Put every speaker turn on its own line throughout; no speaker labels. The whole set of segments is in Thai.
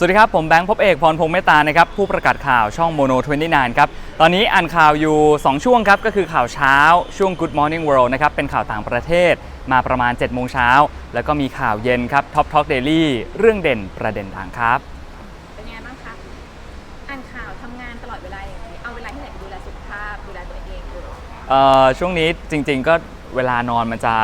สวัสดีครับ ผมแบงค์พบเอกพรพงษ์เมตตานะครับผู้ประกาศข่าวช่องโมโน29 ครับ ตอนนี้อ่านข่าวอยู่ 2 ช่วงครับ ก็คือข่าวเช้าช่วง Good Morning World นะครับ เป็นข่าวต่างประเทศมาประมาณ 7 โมงเช้า แล้วก็มีข่าวเย็นครับ Top Talk Daily เรื่องเด่นประเด็นต่างครับ
เป็นยังไงบ้างคะอ่านข่าวทำงานตลอดเวลาอย่างนี้เอาเวลาที่ไหนไปดูแลสุขภาพดูแลตัวเองดู
เอ่อช่วงนี้จริงๆก็เวลานอนมันจะ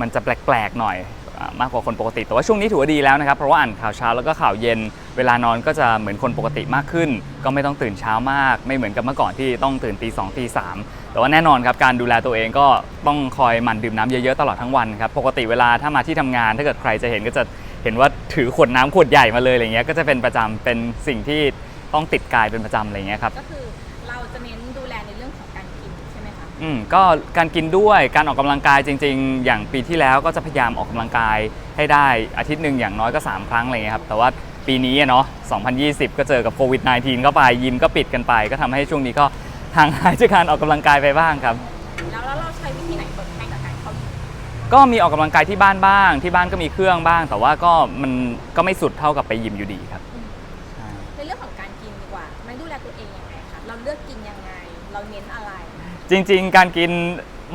มันจะแปลกๆหน่อยอ่า มากกว่าคนปกติ แต่ว่าช่วงนี้ถือว่าดีแล้วนะครับ เพราะว่าอ่านข่าวเช้าแล้วก็ข่าวเย็น เวลานอนก็จะเหมือนคนปกติมากขึ้น ก็ไม่ต้องตื่นเช้ามาก ไม่เหมือนกับเมื่อก่อนที่ต้องตื่นตีสองตีสามแต่ว่าแน่นอนครับการดูแลตัวเองก็ต้องคอยหมั่นดื่มน้ำเยอะๆตลอดทั้งวันครับ ปกติเวลาถ้ามาที่ทำงาน ถ้าเกิดใครจะเห็นก็จะเห็นว่าถือขวดน้ำขวดใหญ่มาเลยอะไรเงี้ย ก็จะเป็นประจำเป็นสิ่งที่ต้องติดกายเป็นประจำอะไรเงี้ยครับ
ก็คือเราจะเน้น อืม
ก็การกินด้วยการออกกำลังกายจริง ๆ อย่างปีที่แล้วก็จะพยายามออกกำลังกายให้ได้อาทิตย์หนึ่งอย่างน้อยก็ 3 ครั้งอะไรเงี้ยครับแต่ว่าปีนี้อะเนาะ2020 ก็เจอกับโควิด -19 เข้าไปยิมก็ปิดกันไป ก็ทำให้ช่วงนี้ก็ห่างหายจากการออกกำลังกายไปบ้างครับ
แล้วแล้วเราใช้วิธีไหนทดแทนกับการเข้ายิม
ก็มีออกกำลังกายที่บ้านบ้าง ที่บ้านก็มีเครื่องบ้าง แต่ว่าก็มันก็ไม่สุดเท่ากับไปยิมอยู่ดีครับใช่
ในเรื่องของการกินดีกว่า มันดูแลตัวเองยังไงคะเราเลือกกินยังไง เราเน้นอะไร
จริงๆ การกิน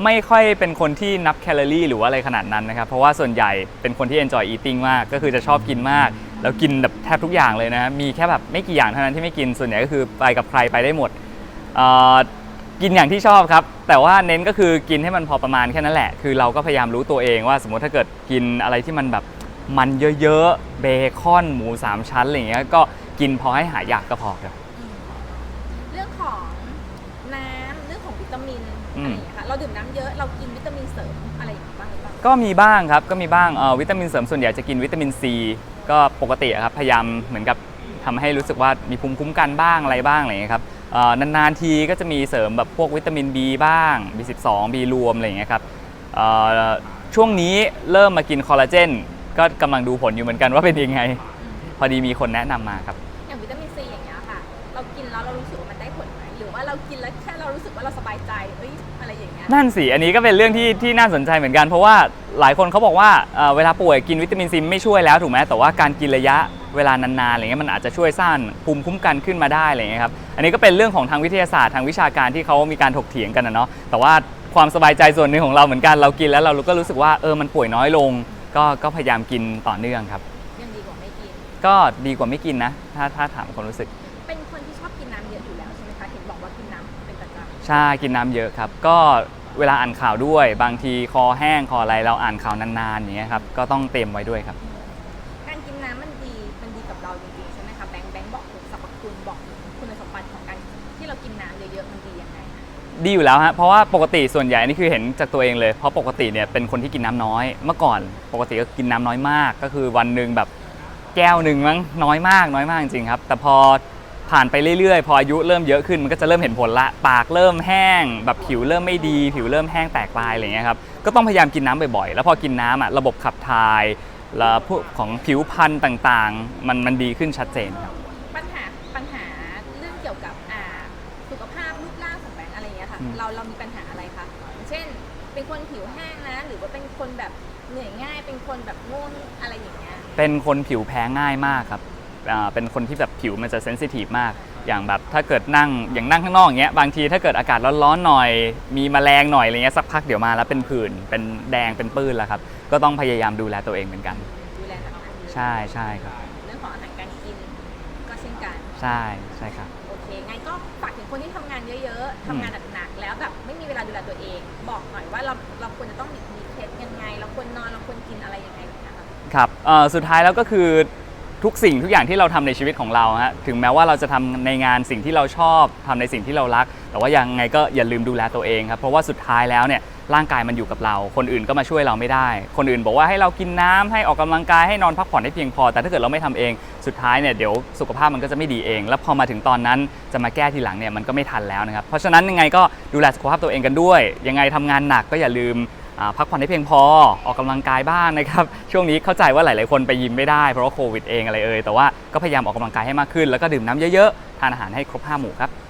ไม่ค่อยเป็นคนที่นับแคลอรี่ หรือว่าอะไรขนาดนั้นนะครับ เพราะว่าส่วนใหญ่เป็นคนที่ enjoy eating มาก ก็คือจะชอบกินมาก แล้วกินแบบแทบทุกอย่างเลยนะ มีแค่แบบไม่กี่อย่างเท่านั้นที่ไม่กิน ส่วนใหญ่ก็คือไปกับใครไปได้หมด กินอย่างที่ชอบครับ แต่ว่าเน้นก็คือกินให้มันพอประมาณแค่นั้นแหละ คือเราก็พยายามรู้ตัวเองว่าสมมติถ้าเกิดกินอะไรที่มันแบบมันเยอะๆ เบคอนหมูสามชั้นอะไรอย่างเงี้ย ก็กินพอให้หายอยากก็พอครับ
อืมเรื่องของน้ำเรื่องของวิ ตามิน
อื
อะไร
ม
อย่างเงี้ยค่ะเราดื่มน้ำเยอะเรากินวิตามินเสริมอะไรอย่างเงี้ยบ้างหรือเปล่า
ก็มีบ้างครับ ก็มีบ้างเอ่อวิตามินเสริมส่วนใหญ่จะกินวิตามินซีก็ปกติอะครับพยายามเหมือนกับทำให้รู้สึกว่ามีภูมิคุ้มกันบ้างอะไรบ้างอะไรอย่างเงี้ยครับเอ่อนานๆทีก็จะมีเสริมแบบพวกวิตามิน B บ้าง B12 B รวมอะไรอย่างเงี้ยครับเอ่อช่วงนี้เริ่มมากินคอลลาเจนก็กำลังดูผลอยู่เหมือนกันว่าเป็นยังไง พอดีมีคนแนะนำมาครับ
เรากินแล้วเรารู้สึกว่ามันได้ผลไหมหรือว่าเรากินแล้วแค่เรารู้สึกว่าเราสบายใจเอ้ยอะไรอย่างเงี้ย
นั่นสิ อันนี้ก็เป็นเรื่องที่ที่น่าสนใจเหมือนกัน เพราะว่าหลายคนเขาบอกว่าเอ่อเวลาป่วยกินวิตามินซีไม่ช่วยแล้วถูกไหมแต่ว่าการกินระยะเวลานานๆอะไรเงี้ยมันอาจจะช่วยสร้างภูมิคุ้มกันขึ้นมาได้อะไรเงี้ยครับ อันนี้ก็เป็นเรื่องของทางวิทยาศาสตร์ทางวิชาการที่เขามีการถกเถียงกันนะเนาะ แต่ว่าความสบายใจส่วนหนึ่งของเราเหมือนกันเรากินแล้วเราก็รู้สึกว่าเออมันป่วยน้อยลง ก็ก็พยายามกินต่อเนื่องครับ
ยังดีกว่าไม่กิน
ก็ดีกว่าไม่กินนะ ถ้าถ้าถามความรู้สึก
ใช่กินน้ำเย
อะครับ ก็เวลาอ่านข่าวด้วย บางทีคอแห้งคออะไรเราอ่านข่าวนานๆอย่างเงี้ยครับก็ต้องเตรียมไว้ด้วยครับ
การกินน้ำมันดีมันดีกับเราจริงๆใช่ไหมคะแบงค์แบงค์บอกถึงสรรพคุณบอกถึงคุณสมบัติของการที่เรากินน้ำเยอะๆมันดียังไงคะ
ดีอยู่แล้วฮะเพราะว่าปกติส่วนใหญ่อันนี่คือเห็นจากตัวเองเลย เพราะปกติเนี่ยเป็นคนที่กินน้ำน้อย เมื่อก่อนปกติก็กินน้ำน้อยมาก ก็คือวันหนึ่งแบบแก้วหนึ่งมั้งน้อยมากน้อยมากจริงๆครับ แต่พอ ผ่านไปเรื่อยๆ พออายุเริ่มเยอะขึ้นมันก็จะเริ่มเห็นผลละ ปากเริ่มแห้ง แบบผิวเริ่มไม่ดี ผิวเริ่มแห้งแตกลายอะไรเงี้ยครับก็ต้องพยายามกินน้ำบ่อยๆ แล้วพอกินน้ำอะระบบขับถ่ายแล้วพวกของผิวพรรณต่างๆ มันมันดีขึ้นชัดเจนครับ
ปัญหาปัญหาเรื่องเกี่ยวกับอ่าสุขภาพรูปร่างของแบงค์อะไรอย่างเงี้ยค่ะ
อืม
เราเรามีปัญหาอะไรคะอย่างเช่น เป็นคนผิวแห้งนะหรือว่าเป็นคนแบบเหนื่อยง่าย เป็นคนแบบง่วงอะไรอย่างเงี้ย
เป็นคนผิวแพ้ง่ายมากครับอ่า เป็นคนที่แบบผิวมันจะเซนซิทีฟมาก อย่างแบบถ้าเกิดนั่งอย่างนั่งข้างนอกอย่างเงี้ยบางทีถ้าเกิดอากาศร้อนๆหน่อย มีแมลงหน่อยอะไรเงี้ยสักพักเดี๋ยวมาแล้วเป็นผื่นเป็นแดงเป็นปื้นแล้วครับ ก็ต้องพยายามดูแลตัวเองเหมือนกัน
ดูแลตัวเอง
ใช่ใช่ครับ
เรื่องของอาหารการกินก็เช่นกัน
ใช่ใช่ครับ
โอเคงั้นก็ฝากถึงคนที่ทำงานเยอะๆทำงานหนักๆแล้วแบบไม่มีเวลาดูแลตัวเอง บอกหน่อยว่าเราเราควรจะต้องมีมีเคล็ดยังไง เราควรนอนเราควรกินอะไรยังไงนะคะ
ครับเอ่อสุดท้ายแล้วก็คือ ทุกสิ่งทุกอย่างที่เราทำในชีวิตของเราฮะถึงแม้ว่าเราจะทำในงานสิ่งที่เราชอบทำในสิ่งที่เรารัก แต่ว่ายังไงก็อย่าลืมดูแลตัวเองครับเพราะว่าสุดท้ายแล้วเนี่ยร่างกายมันอยู่กับเรา คนอื่นก็มาช่วยเราไม่ได้ คนอื่นบอกว่าให้เรากินน้ำให้ออกกำลังกายให้นอนพักผ่อนให้เพียงพอ แต่ถ้าเกิดเราไม่ทำเองสุดท้ายเนี่ยเดี๋ยวสุขภาพมันก็จะไม่ดีเอง แล้วพอมาถึงตอนนั้นจะมาแก้ทีหลังเนี่ยมันก็ไม่ทันแล้วนะครับเพราะฉะนั้นยังไงก็ดูแลสุขภาพตัวเองกันด้วย ยังไงทำงานหนักก็อย่าลืม พักผ่อนให้เพียงพอออกกำลังกายบ้างนะครับช่วงนี้เข้าใจว่าหลาย ๆ คนไปยิมไม่ได้เพราะว่าโควิดเองอะไรเอ่ยแต่ว่าก็พยายามออกกำลังกายให้มากขึ้น แล้วก็ดื่มน้ำเยอะ ๆ ทานอาหารให้ครบห้าหมู่ครับ